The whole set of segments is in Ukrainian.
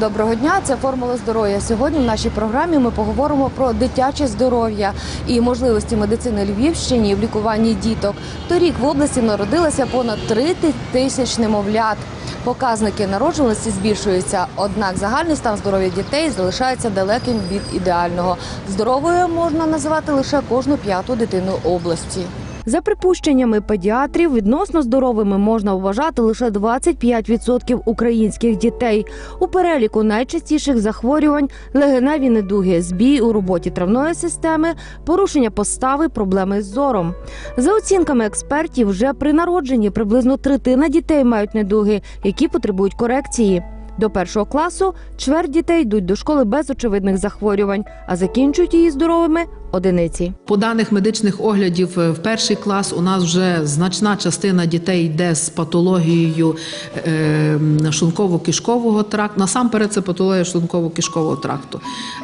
Доброго дня, це формула здоров'я. Сьогодні в нашій програмі ми поговоримо про дитяче здоров'я і можливості медицини Львівщині в лікуванні діток. Торік в області народилося понад 3 тисяч немовлят. Показники народжуваності збільшуються, однак загальний стан здоров'я дітей залишається далеким від ідеального. Здоровою можна називати лише кожну п'яту дитину області. За припущеннями педіатрів, відносно здоровими можна вважати лише 25% українських дітей. У переліку найчастіших захворювань легеневі недуги, збій у роботі травної системи, порушення постави, проблеми з зором. За оцінками експертів, вже при народженні приблизно третина дітей мають недуги, які потребують корекції. До першого класу чверть дітей йдуть до школи без очевидних захворювань, а закінчують її здоровими одиниці. По даних медичних оглядів е, в перший клас у нас вже значна частина дітей йде з патологією е, шлунково-кишкового тракту. Насамперед це патологія шлунково-кишкового тракту.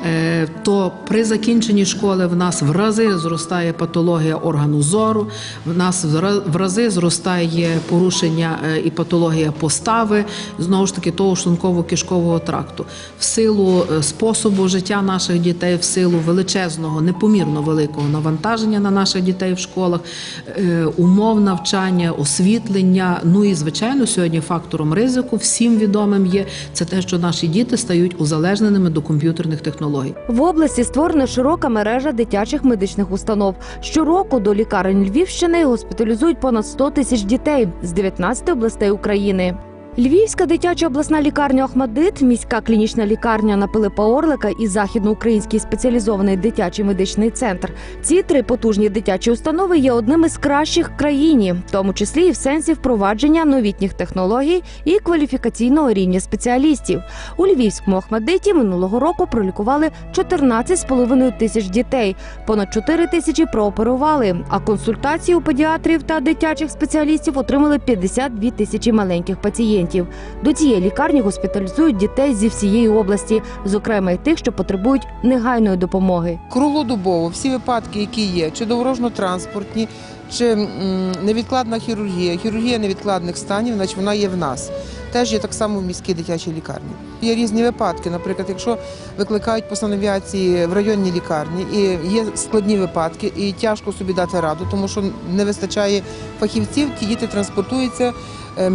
Е, то при закінченні школи в нас в рази зростає патологія органу зору, в нас в рази зростає порушення і патологія постави, знову ж таки того шлунково-кишкового тракту. В силу способу життя наших дітей, в силу величезного, непомірно великого навантаження на наших дітей в школах, е, умов навчання, освітлення. Ну і звичайно, сьогодні фактором ризику всім відомим є це те, що наші діти стають узалежненими до комп'ютерних технологій. В області створена широка мережа дитячих медичних установ. Щороку до лікарень Львівщини госпіталізують понад 100 тисяч дітей з 19 областей України. Львівська дитяча обласна лікарня Охмадит, міська клінічна лікарня на Пилипа Орлика і західноукраїнський спеціалізований дитячий медичний центр. Ці три потужні дитячі установи є одними з кращих в країні, в тому числі і в сенсі впровадження новітніх технологій і кваліфікаційного рівня спеціалістів. У Львівському Охмадиті минулого року пролікували 14,5 тисяч дітей. Понад 4 тисячі прооперували. А консультації у педіатрів та дитячих спеціалістів отримали 52 тисячі маленьких пацієнтів. До цієї лікарні госпіталізують дітей зі всієї області, зокрема й тих, що потребують негайної допомоги. Круглодобово всі випадки, які є, чи дорожньо-транспортні, чи невідкладна хірургія, хірургія невідкладних станів, значить вона є в нас. Теж є так само в міській дитячій лікарні. Є різні випадки. Наприклад, якщо викликають по санавіації в районній лікарні, і є складні випадки, і тяжко собі дати раду, тому що не вистачає фахівців, ті діти транспортуються е,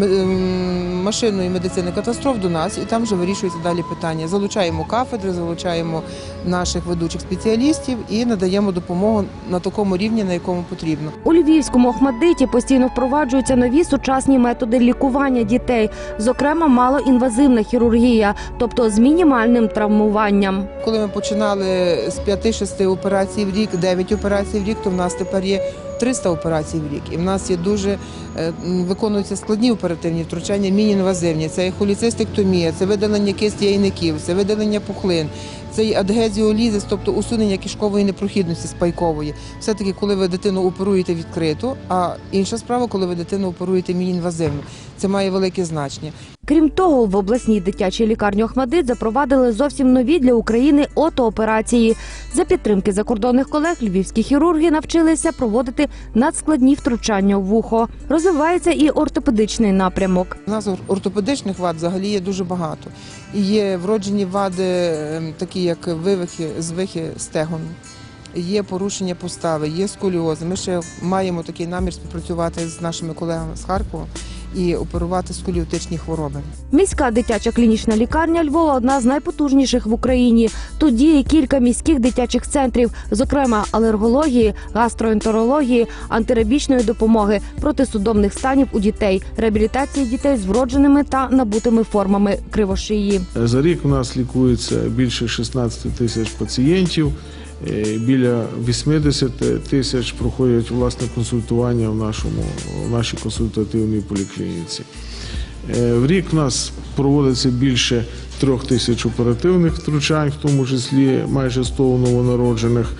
машиною медицини катастроф до нас, і там вже вирішується далі питання. Залучаємо кафедри, залучаємо наших ведучих спеціалістів і надаємо допомогу на такому рівні, на якому потрібно. Львівському Охмадиті постійно впроваджуються нові сучасні методи лікування дітей, зокрема малоінвазивна хірургія, тобто з мінімальним травмуванням. Коли ми починали з 5-6 операцій в рік, 9 операцій в рік, то в нас тепер є 300 операцій в рік. І в нас є дуже е, виконуються складні оперативні втручання, міні-інвазивні. Це і холіцистектомія, це видалення кисті яйників, це видалення пухлин. Це і адгезіолізис, тобто усунення кишкової непрохідності спайкової. Все-таки, коли ви дитину оперуєте відкрито, а інша справа, коли ви дитину оперуєте міні-інвазивно. Це має велике значення. Крім того, в обласній дитячій лікарні Охмадит запровадили зовсім нові для України отооперації. За підтримки закордонних колег львівські хірурги навчилися проводити надскладні втручання в вухо. Розвивається і ортопедичний напрямок. У нас ортопедичних вад взагалі є дуже багато. І є вроджені вади, ем, такі як вивихи, звихи стегон, є порушення постави, є сколіози. Ми ще маємо такий намір співпрацювати з нашими колегами з Харкова і оперувати сколіотичні хвороби. Міська дитяча клінічна лікарня Львова одна з найпотужніших в Україні. Тут діє кілька міських дитячих центрів, зокрема алергології, гастроентерології, антирабічної допомоги, протисудомних станів у дітей, реабілітації дітей з вродженими та набутими формами кривошиї. За рік у нас лікується більше 16 тисяч пацієнтів. Е, Біля 80 тисяч проходять власне консультування в нашому в нашій консультативній поліклініці. Е, В рік у нас проводиться більше трьох тисяч оперативних втручань, в тому числі майже 100 новонароджених.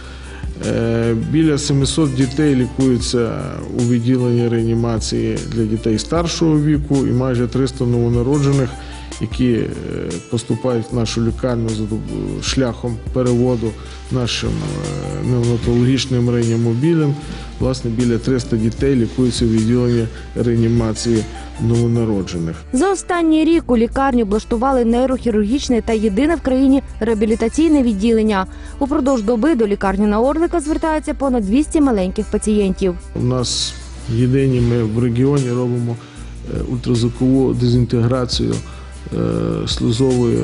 Е, Біля 700 дітей лікуються у відділенні реанімації для дітей старшого віку і майже 300 новонароджених, які е, поступають в нашу лікарню шляхом переводу нашим е, невропатологічним реанімобілем. Власне, біля 300 дітей лікуються у відділенні реанімації новонароджених. За останній рік у лікарні облаштували нейрохірургічне та єдине в країні реабілітаційне відділення. Упродовж доби до лікарні на Орлика звертається понад 200 маленьких пацієнтів. У нас єдині ми в регіоні робимо е, ультразвукову дезінтеграцію слизової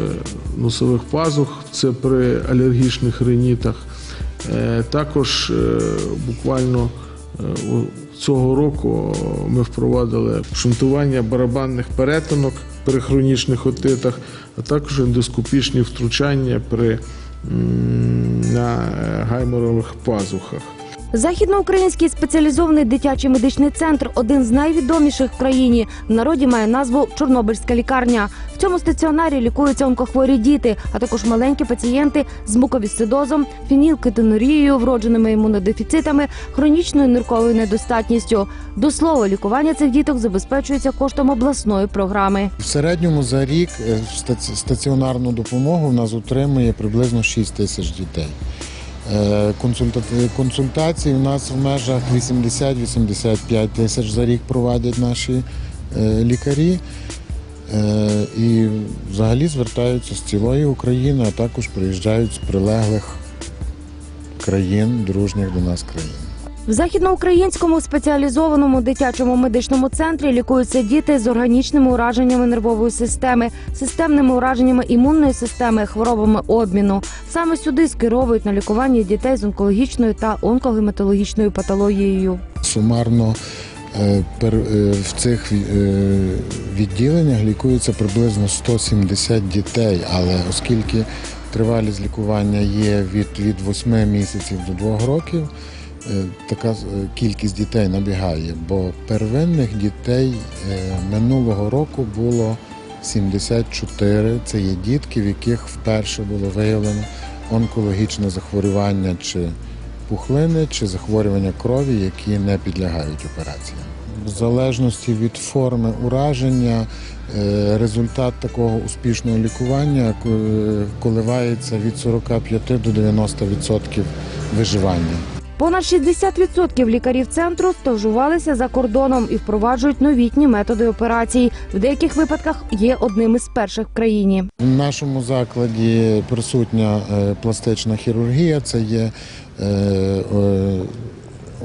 носових пазух. Це при алергічних ринітах. Е, Також е, буквально е, цього року ми впровадили шунтування барабанних перетинок при хронічних отитах, а також ендоскопічні втручання при на е, гайморових пазухах. Західноукраїнський спеціалізований дитячий медичний центр один з найвідоміших в країні. В народі має назву Чорнобильська лікарня. В цьому стаціонарі лікуються онкохворі діти, а також маленькі пацієнти з муковісцидозом, фінілкетонурією, вродженими імунодефіцитами, хронічною нирковою недостатністю. До слова, лікування цих діток забезпечується коштом обласної програми. В середньому за рік е, стаціонарну допомогу в нас отримує приблизно 6 тисяч дітей. Е, консульта- Консультації у нас в межах 80-85 тисяч за рік проводять наші е, лікарі. Е, І взагалі звертаються з цілої України, а також приїжджають з прилеглих країн, дружніх до нас країн. В західноукраїнському спеціалізованому дитячому медичному центрі лікуються діти з органічними ураженнями нервової системи, системними ураженнями імунної системи, хворобами обміну. Саме сюди скеровують на лікування дітей з онкологічною та онкогематологічною патологією. Сумарно е, е, в цих е, відділеннях лікується приблизно 170 дітей, але оскільки тривалість лікування є від, від 8 місяців до 2 років, така е, кількість дітей набігає, бо первинних дітей е, минулого року було 74. Це є дітки, в яких вперше було виявлено онкологічне захворювання чи пухлини чи захворювання крові, які не підлягають операціям. В залежності від форми ураження, е, результат такого успішного лікування е, коливається від 45 до 90% виживання. Понад 60% лікарів центру стажувалися за кордоном і впроваджують новітні методи операцій. В деяких випадках є одним із перших в країні. В нашому закладі присутня е, пластична хірургія. Це є е,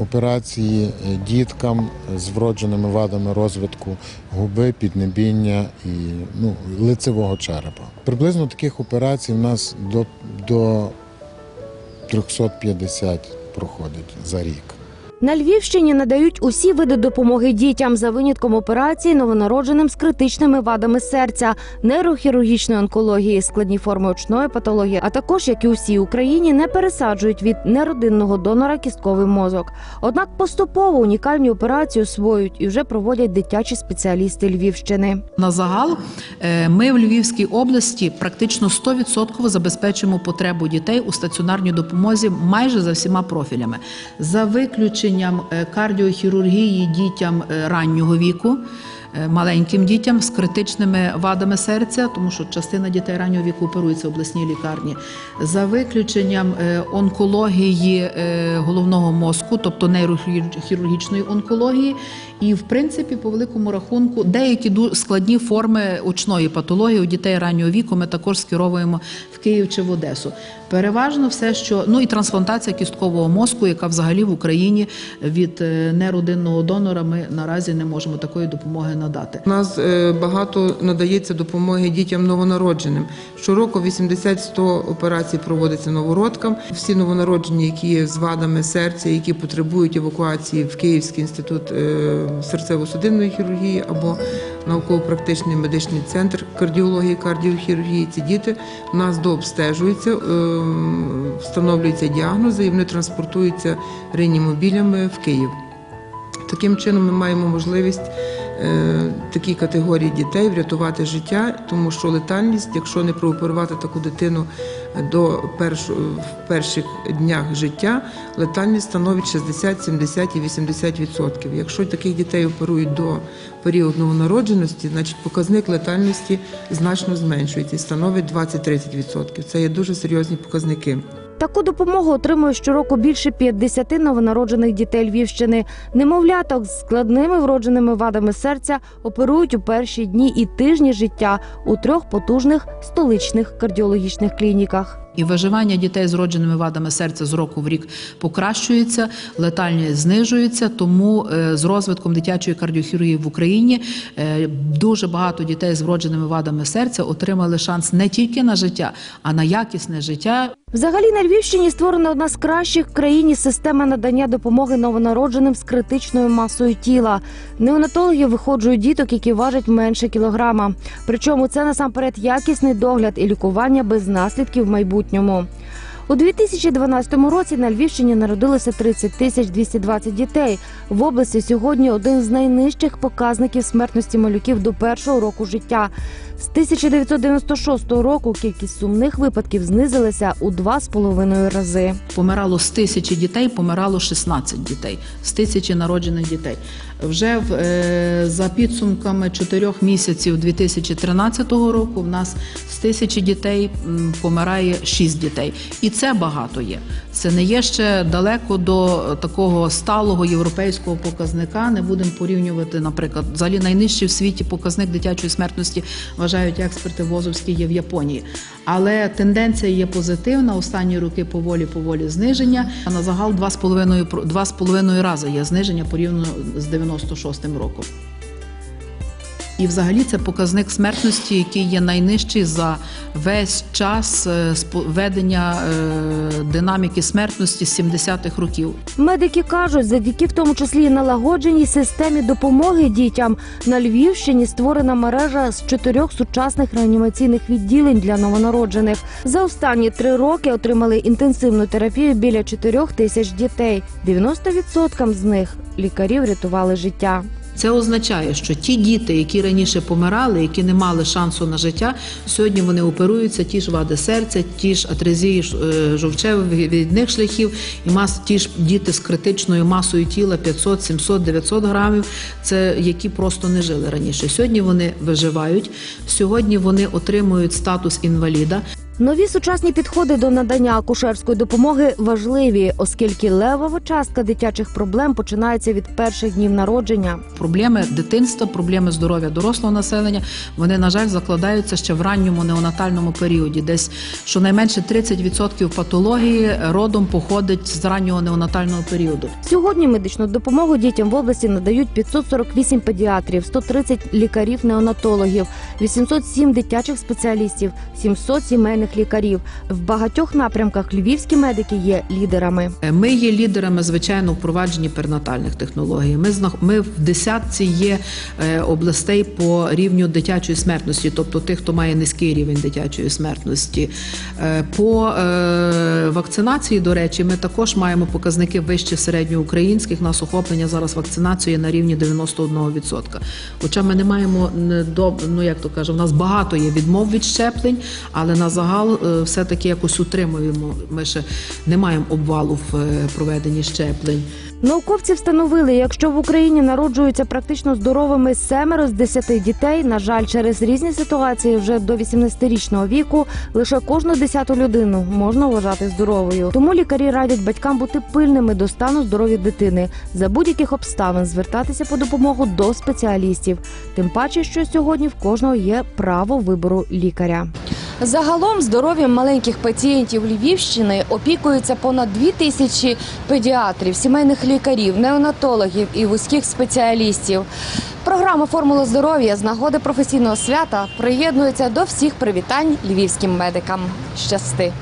операції е, діткам з вродженими вадами розвитку губи, піднебіння і ну, лицевого черепа. Приблизно таких операцій у нас до, до 350 проходить за рік. На Львівщині надають усі види допомоги дітям за винятком операцій новонародженим з критичними вадами серця, нейрохірургічної онкології, складні форми очної патології, а також, як і усій Україні, не пересаджують від неродинного донора кістковий мозок. Однак поступово унікальні операції освоюють і вже проводять дитячі спеціалісти Львівщини. На загал е, ми в Львівській області практично 100% забезпечуємо потребу дітей у стаціонарній допомозі майже за всіма профілями, за виключенням е, кардіохірургії дітям е, раннього віку. е, Маленьким дітям з критичними вадами серця, тому що частина дітей раннього віку оперується в обласній лікарні, за виключенням онкології головного мозку, тобто нейрохірургічної онкології, і в принципі, по великому рахунку, деякі складні форми очної патології у дітей раннього віку ми також скеровуємо в Київ чи в Одесу. Переважно все, що ну і трансплантація кісткового мозку, яка взагалі в Україні від е, неродинного донора, ми наразі не можемо такої допомоги надати. У нас е, багато надається допомоги дітям новонародженим. Щороку 80-100 операцій проводиться новородкам. Всі новонароджені, які є з вадами серця, які потребують евакуації в Київський інститут е, серцево-судинної хірургії або науково-практичний медичний центр кардіології, кардіохірургії. Ці діти у нас дообстежуються, е, встановлюються діагнози і вони транспортуються реанімобілями в Київ. Таким чином ми маємо можливість е, такій категорії дітей врятувати життя, тому що летальність, якщо не прооперувати таку дитину до перш, в перших днях життя, летальність становить 60, 70 і 80 відсотків. Якщо таких дітей оперують до періоду новонародженості, значить показник летальності значно зменшується і становить 20-30 відсотків. Це є дуже серйозні показники. Таку допомогу отримує щороку більше 50 новонароджених дітей Львівщини. Немовляток з складними вродженими вадами серця оперують у перші дні і тижні життя у трьох потужних столичних кардіологічних клініках. І виживання дітей з родженими вадами серця з року в рік покращується, летальність знижується. Тому е, з розвитком дитячої кардіохірургії в Україні е, дуже багато дітей з вродженими вадами серця отримали шанс не тільки на життя, а на якісне життя. Взагалі на Львівщині створена одна з кращих в країні система надання допомоги новонародженим з критичною масою тіла. Неонатологи виходжують діток, які важать менше кілограма. Причому це насамперед якісний догляд і лікування без наслідків в майбутньому. У 2012 році на Львівщині народилося 30 тисяч 220 дітей. В області сьогодні один з найнижчих показників смертності малюків до першого року життя. З 1996 року кількість сумних випадків знизилася у 2,5 рази. Помирало з тисячі дітей, помирало 16 дітей з тисячі народжених дітей. Вже в, е, за підсумками чотирьох місяців 2013 року в нас з тисячі дітей помирає 6 дітей. І це багато є. Це не є ще далеко до такого сталого європейського показника. Не будемо порівнювати, наприклад, взагалі найнижчий в світі показник дитячої смертності вважають експерти Возовські є в Японії. Але тенденція є позитивна. Останні роки поволі поволі зниження. А на загал 2,5 про- 2,5 рази є зниження порівняно з 96 роком. І взагалі це показник смертності, який є найнижчий за весь час е, ведення е, динаміки смертності з 70-х років. Медики кажуть, завдяки в тому числі і налагодженій системі допомоги дітям на Львівщині створена мережа з чотирьох сучасних реанімаційних відділень для новонароджених. За останні три роки отримали інтенсивну терапію біля чотирьох тисяч дітей. 90% з них лікарі врятували життя. Це означає, що ті діти, які раніше помирали, які не мали шансу на життя, сьогодні вони оперуються ті ж вади серця, ті ж атрезії е, жовчевих відних шляхів, і мас ті ж діти з критичною масою тіла 500, 700, 900 грамів. Це які просто не жили раніше. Сьогодні вони виживають. Сьогодні вони отримують статус інваліда. Нові сучасні підходи до надання акушерської допомоги важливі, оскільки левова частка дитячих проблем починається від перших днів народження. Проблеми дитинства, проблеми здоров'я дорослого населення, вони, на жаль, закладаються ще в ранньому неонатальному періоді. Десь щонайменше 30% патології родом походить з раннього неонатального періоду. Сьогодні медичну допомогу дітям в області надають 548 педіатрів, 130 лікарів-неонатологів, 807 дитячих спеціалістів, 700 сімейних лікарів. В багатьох напрямках львівські медики є лідерами. Е, Ми є лідерами, звичайно, впровадженні перинатальних технологій. Ми ми в десятці є е, областей по рівню дитячої смертності, тобто тих, хто має низький рівень дитячої смертності. Е, По вакцинації, до речі, ми також маємо показники вище середньоукраїнських. Нас охоплення зараз вакцинацією на рівні 91%. Хоча ми не маємо ну як то каже, в нас багато є відмов від щеплень, але на загал е, все-таки якось утримуємо. Ми ще не маємо обвалу в е, проведенні щеплень. Науковці встановили, якщо в Україні народжуються практично здоровими семеро з десяти дітей, на жаль, через різні ситуації вже до 18-річного віку лише кожну десяту людину можна вважати здоровою. Тому лікарі радять батькам бути пильними до стану здоров'я дитини, за будь-яких обставин звертатися по допомогу до спеціалістів. Тим паче, що сьогодні в кожного є право вибору лікаря. Загалом здоров'ям маленьких пацієнтів Львівщини опікується понад дві тисячі педіатрів, сімейних лікарів, неонатологів і вузьких спеціалістів. Програма Формула здоров'я з нагоди професійного свята приєднується до всіх привітань львівським медикам. Щасти!